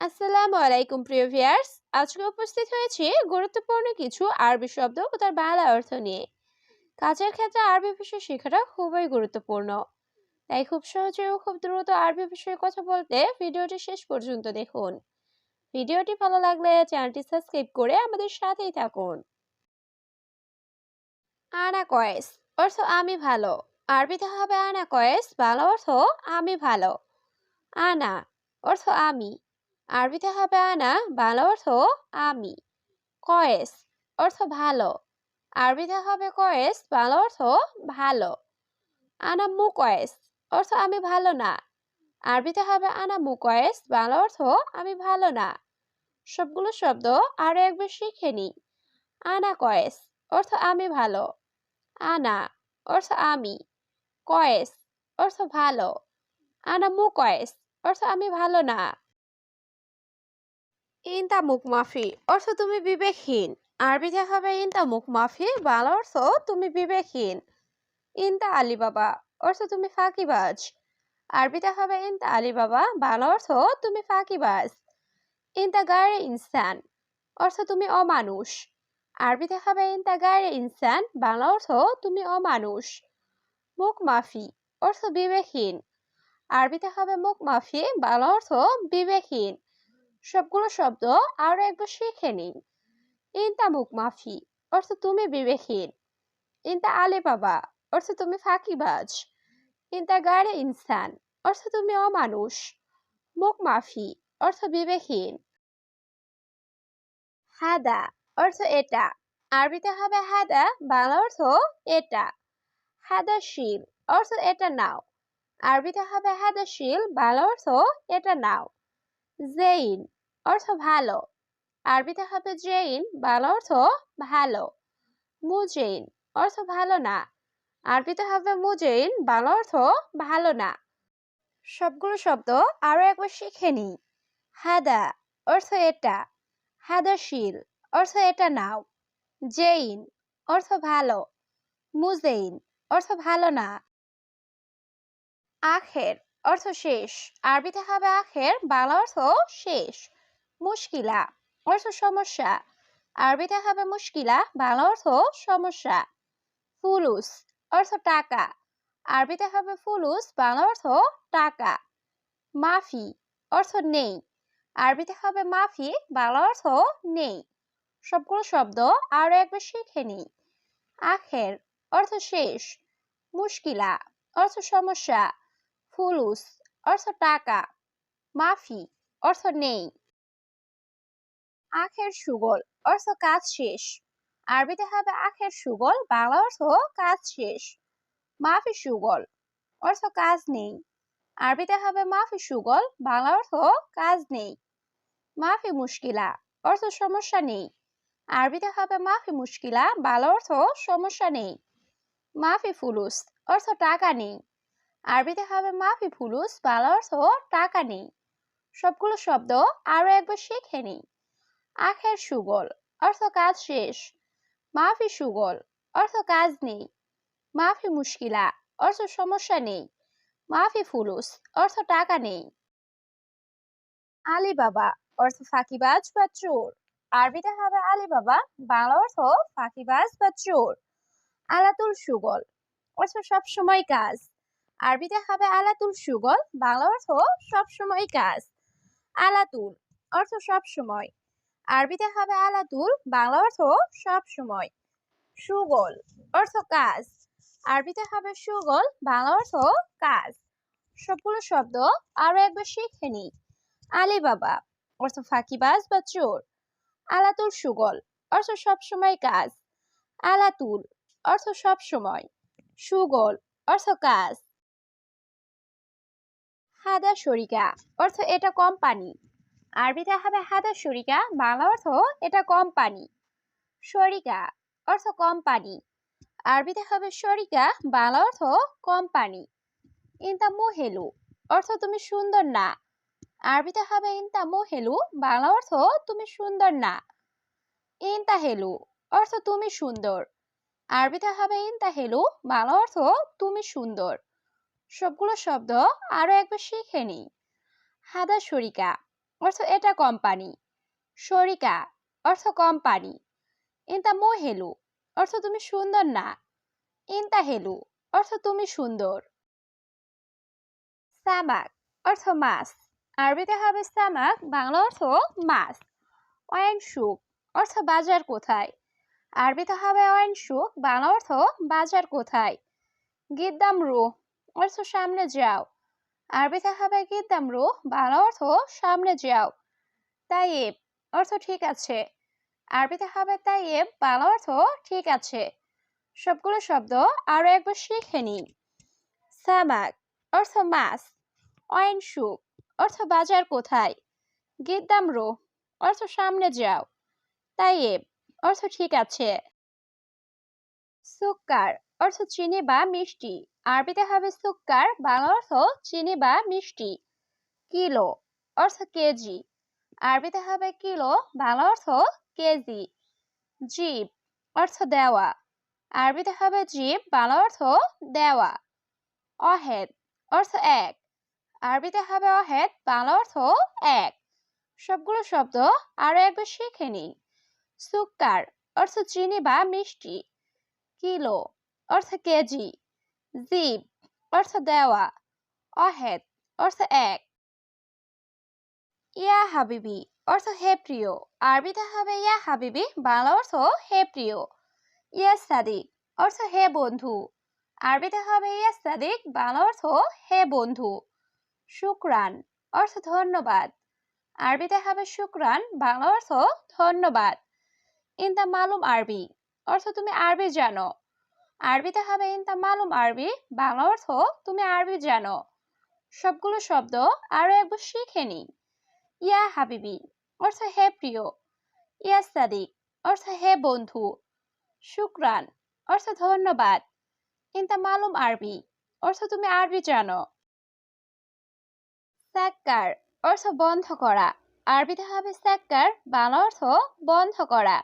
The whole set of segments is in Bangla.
আসসালামু আলাইকুম, প্রিয় ভিয়ার্স আজকে উপস্থিত হয়েছি গুরুত্বপূর্ণ কিছু আরবি শব্দ ও তার বাংলা অর্থ নিয়ে। কাজের ক্ষেত্রে আরবি বিষয় শেখাটা খুবই গুরুত্বপূর্ণ। তাই খুব সহজে ও খুব দ্রুত আরবি বিষয়ে কথা বলতে ভিডিওটি শেষ পর্যন্ত দেখুন। ভিডিওটি ভালো লাগলে চ্যানেলটি সাবস্ক্রাইব করে আমাদের সাথেই থাকুন। আনা কয়েস অর্থ আমি ভালো। আরবিতে হবে আনা কয়েস বাংলা অর্থ আমি ভালো। আনা অর্থ আমি। আরবিতে হবে আনা, বাংলা অর্থ আমি। কয়েস, অর্থ ভালো। আরবিতে হবে কয়েস, বাংলা অর্থ ভালো। আনা মু কয়েস অর্থ আমি ভালো না। আরবিতে হবে আনা মু কয়েস বাংলা অর্থ আমি ভালো না। সবগুলো শব্দ আরও একবার শিখে নি আনা কয়েস, অর্থ আমি ভালো। আনা, অর্থ আমি। কয়েস, অর্থ ভালো। আনা মু কয়েস অর্থ আমি ভালো না। ইনতা মুখ মাফি, অর্থ তুমি বিবেকহীন। আরবিতে হবে ইনতা মুখ মাফি, বাংলা অর্থ তুমি বিবেকহীন। ইনতা আলী বাবা অর্থ তুমি ফাঁকিবাজ। আরবিতে হবে ইনতা আলী বাবা বাংলা অর্থ তুমি ফাঁকিবাজ। ইনতা গায়ে ইনসান, অর্থ তুমি অমানুষ। আরবিতে হবে ইনতা গায়ে ইনসান, বাংলা অর্থ তুমি অমানুষ। মুখ মাফি, অর্থ বিবেকহীন। আরবিতে হবে মুখ মাফি, বাংলা অর্থ বিবেকহীন। সবগুলো শব্দ আরও একবার শিখে নিন। ইনতা মুখ মাফি অর্থ তুমি বিবেকহীন ইনতা আলে বাবা অর্থ তুমি ফাঁকিবাজ ইনতা গাড়ে ইনসান অর্থ তুমি অমানুষ মুখ মাফি অর্থ বিবেকহীন হাদা অর্থ এটা আরবিতে হবে হাদা বাংলা অর্থ এটা হাদা শিল অর্থ এটা নাও আরবিতে হবে হাদা শিল বাংলা অর্থ এটা নাও জেইন অর্থ ভালো। আরবিতে হবে জেইন, বাংলা অর্থ ভালো। মুজেইন, অর্থ ভালো না। আরবিতে হবে মুজেইন, বাংলা অর্থ ভালো না। সবগুলো শব্দ আরও একবার শিখে নিই। হাদা, অর্থ এটা। হাদা শিল অর্থ এটা নাও। জেইন, অর্থ ভালো। মুজেইন, অর্থ ভালো না। আখের, অর্থ শেষ। আরবিতে হবে আখের, বাংলা অর্থ শেষ। মুশকিলা, অর্থ সমস্যা। আরবিতে হবে মুশকিলা, বাংলা অর্থ সমস্যা। ফুলুস, অর্থ টাকা। আরবিতে হবে ফুলুস, বাংলা অর্থ টাকা। মাফি, অর্থ নেই। আরবিতে হবে মাফি, বাংলা অর্থ নেই। সবগুলো শব্দ আরও একবার শিখে নিই। আখের, অর্থ শেষ। মুশকিলা, অর্থ সমস্যা। ফুলুস, অর্থ টাকা। মাফি, অর্থ নেই। আখের সুগল, অর্থ কাজ শেষ। আরবিতে হবে আখের সুগল, বাংলা অর্থ কাজ শেষ। মাফি সুগল, অর্থ কাজ নেই। আরবিতে হবে মাফি সুগল, বাংলা অর্থ কাজ নেই। মাফি মুশকিলা, অর্থ সমস্যা নেই। আরবিতে হবে মাফি মুশকিলা, বাংলা অর্থ সমস্যা নেই। মাফি ফুলুস, অর্থ টাকা নেই। আরবিতে হবে মাফি ফুলুস, বাংলা অর্থ টাকা নেই। সবগুলো শব্দ আরও একবার শিখে নিই। আখের সুগল, অর্থ কাজ শেষ। মাফি সুগল, অর্থ কাজ নেই। মাফি মুশকিলা, অর্থ সমস্যা নেই। মাফি ফুলুস, অর্থ টাকা নেই। আলী বাবা অর্থ ফাঁকিবাজ বা চোর। আরবিতে হবে আলী বাবা বাংলা অর্থ ফাঁকিবাজ বা চোর। আলাতুল সুগল, অর্থ সবসময় কাজ। আরবিতে হবে আলাতুল সুগল, বাংলা অর্থ সবসময় কাজ। আলাতুল, অর্থ সবসময়। আরবিতে হবে আলাতুল বাংলা অর্থ সব সময়। সুগল, অর্থ কাজ। আরবিতে হবে সুগল, বাংলা অর্থ কাজ। সবগুলো শব্দ আরও একবার শিখে নি আলী বাবা অর্থ ফাঁকিবাজ বা চোর। আলাতুল সুগল, অর্থ সবসময় কাজ। আলাতুল, অর্থ সব সময়। সুগল, অর্থ কাজ। হাদা শরিকা, অর্থ এটা কোম্পানি। আরবিতে হবে হাদা শরিকা, বাংলা অর্থ এটা কোম্পানি শরিকা অর্থ কোম্পানি আরবিতে হবে শরিকা, বাংলা অর্থ কোম্পানি ইনতা মোহেলু অর্থ তুমি সুন্দর না। আরবিতে হবে ইনতা মোহেলু, বাংলা অর্থ তুমি সুন্দর না। ইনতা হেলু অর্থ তুমি সুন্দর। আরবিতে হবে ইনতা হেলু, বাংলা অর্থ তুমি সুন্দর। সবগুলো শব্দ আরও একবার শিখে নিই। হাদা শরিকা অর্থ এটা কোম্পানি শরিকা অর্থ কোম্পানি ইনতা হেলু অর্থ তুমি সুন্দর না। ইনতা হেলু, অর্থ তুমি সুন্দর। সামাক, অর্থ মাছ। আরবিতে হবে সামাক, বাংলা অর্থ মাছ। অয়েন সুক অর্থ বাজার কোথায়? আরবিতে হবে অয়েন সুক বাংলা অর্থ বাজার কোথায়? গিদ্দাম রু অর্থ সামনে যাও। আরবিতে হবে গিদ্দাম রু বাংলা অর্থ সামনে যাও তাইয়েব অর্থ ঠিক আছে। আরবিতে হবে তাইয়েব বাংলা অর্থ ঠিক আছে। সবগুলো শব্দ আরও একবার শিখে নিন সামাক অর্থ মাছ। অয়েন সুক অর্থ বাজার কোথায়। গিদ্দাম রো অর্থ সামনে যাও তাইয়েব অর্থ ঠিক আছে। সুক্কার অর্থ চিনি বা মিষ্টি। আরবিতে হবে সুক্কার, বাংলা অর্থ চিনি বা মিষ্টি। কিলো অর্থ কেজি। আরবিতে হবে কিলো, বাংলা অর্থ কেজি। জীব অর্থ দেওয়া। আরবিতে হবে জীব, বাংলা অর্থ দেওয়া। অহেদ অর্থ এক। আরবিতে হবে অহেদ, বাংলা অর্থ এক। সবগুলো শব্দ আরও একবার শিখে নিই। সুক্কার অর্থ চিনি বা মিষ্টি। কিলো অর্থ কেজি জিব অর্থ দেওয়া, অহেদ, অর্থ এক। ইয়া হাবিবি, অর্থ হে প্রিয়। আরবিতে হবে ইয়া হাবিবি, বাংলা অর্থ হে প্রিয়। ইয়া সাদিক, অর্থ হে বন্ধু। আরবিতে হবে ইয়া সাদিক, বাংলা অর্থ হে বন্ধু। শুক্রান, অর্থ ধন্যবাদ। আরবিতে হবে শুক্রান, বাংলা অর্থ ধন্যবাদ। ইন দ্য মালুম আরবি, অর্থ তুমি আরবি জানো। আরবিতে হবে ইন দ্য মালুম আরবি, বাংলা অর্থ তুমি আরবি জানো। সবগুলো শব্দ আরও একবার শিখে নি ইয়া হাবিবি, অর্থ হে প্রিয়। ইয়া সাদিক, অর্থ হে বন্ধু। শুক্রান, অর্থ ধন্যবাদ। ইন দ্য মালুম আরবি, অর্থ তুমি আরবি জানো। সাক্কার অর্থ বন্ধ করা। আরবিতে হবে সাক্কার বাংলা অর্থ বন্ধ করা।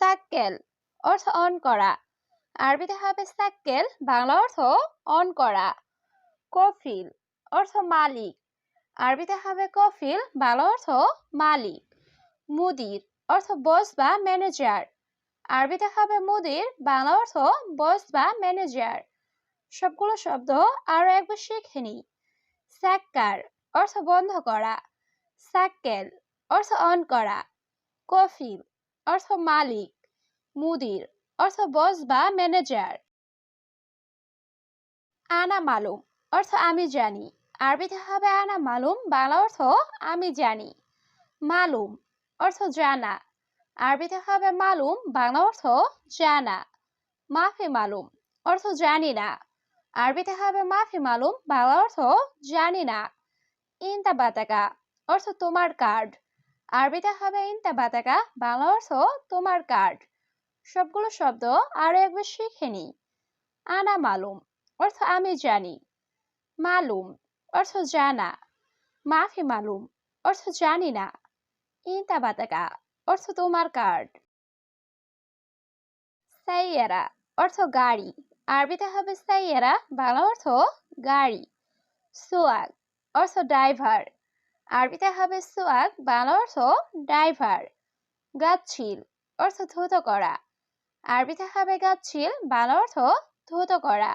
সাক্কেল অর্থ অন করা। আরবিতে হবে সাক্কেল বাংলা অর্থ অন করা। কফিল, অর্থ মালিক। আরবিতে হবে কফিল, বাংলা অর্থ মালিক। মুদির, অর্থ বস বা ম্যানেজার। আরবিতে হবে মুদির, বাংলা অর্থ বস বা ম্যানেজার। সবগুলো শব্দ আরও একবার শিখে নিই। সাক্কার, অর্থ বন্ধ করা। সাক্কেল অর্থ অন করা। কফিল, অর্থ মালিক। মুদির অর্থ বস বা ম্যানেজার আনা মালুম, অর্থ আমি জানি। আরবিতে হবে আনা মালুম, বাংলা অর্থ আমি জানি। মালুম, অর্থ জানা। আরবিতে হবে মালুম, বাংলা অর্থ জানা। মাফি মালুম, অর্থ জানি না। আরবিতে হবে মাফি মালুম, বাংলা অর্থ জানি না। ইনতা বাতাকা, অর্থ তোমার কার্ড আরবিতে হবে ইনতা বাতাকা, বাংলা অর্থ তোমার কার্ড সবগুলো শব্দ আরও একবার শিখে নি আনা মালুম, অর্থ আমি জানি। মালুম, অর্থ জানা। মাফি মালুম, অর্থ জানি না। ইনতা বাতাকা, অর্থ তোমার কার্ড। সাইয়ারা, অর্থ গাড়ি। আরবিতে হবে সাইয়ারা, বাংলা অর্থ গাড়ি। সোয়াগ, অর্থ ড্রাইভার। আরবিতে হবে সোয়াগ, বাংলা অর্থ ড্রাইভার। গাছিল অর্থ ধুত করা। আরবিতে হবে গাছিল বাল অর্থ ধুত করা।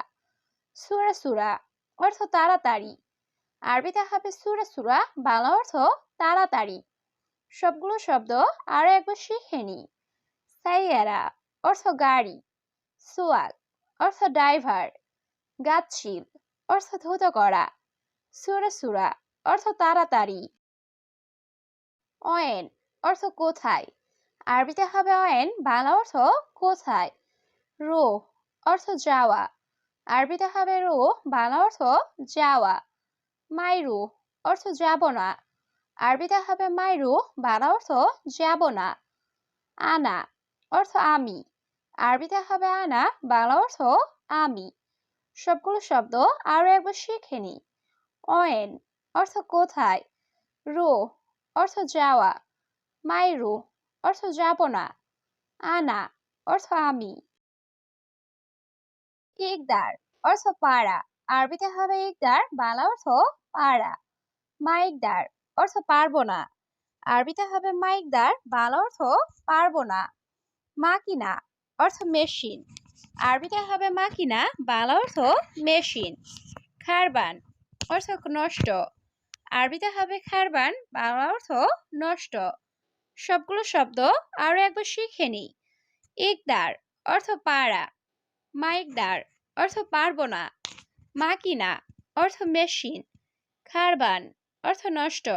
সুরা সুরা অর্থ তাড়াতাড়ি। আরবিতে হবে সুরা সুরা, বাল অর্থ তাড়াতাড়ি। সবগুলো শব্দ আরও একবার শিখে নি সাইয়ারা অর্থ গাড়ি। সোয়াগ অর্থ ড্রাইভার। গাছিল অর্থ ধুত করা। সুরা সুরা অর্থ তাড়াতাড়ি। অয়েন অর্থ কোথায়? আরবিতে হবে অয়েন, বাংলা অর্থ কোথায়? রো, অর্থ যাওয়া। আরবিতে হবে রো, বাংলা অর্থ যাওয়া। মাইরু, অর্থ যাব না। আরবিতে হবে মাইরু, বাংলা অর্থ যাব না। আনা, অর্থ আমি। আরবিতে হবে আনা, বাংলা অর্থ আমি। সবগুলো শব্দ আরও একবার শিখে নি। অয়েন, অর্থ কোথায়? রো, অর্থ যাওয়া। মাইরু অর্থ যাব না আনা অর্থ আমি ইকদার অর্থ পাড়া আরবিতে হবে ইকদার, বাংলা অর্থ পাড়া। মাইকদার অর্থ পারব না আরবিতে হবে মাইকদার, বাংলা অর্থ পারব না মাকিনা অর্থ মেশিন আরবিতে হবে মাকিনা, বাংলা অর্থ মেশিন। খারবান অর্থ নষ্ট আরবিতে হবে খারবান, বাংলা অর্থ নষ্ট। সবগুলো শব্দ আরও একবার শিখে নিই। ইকদার অর্থ পাড়া। মাইকদার অর্থ পারব না। মাকিনা অর্থ মেশিন। খারবান অর্থ নষ্ট।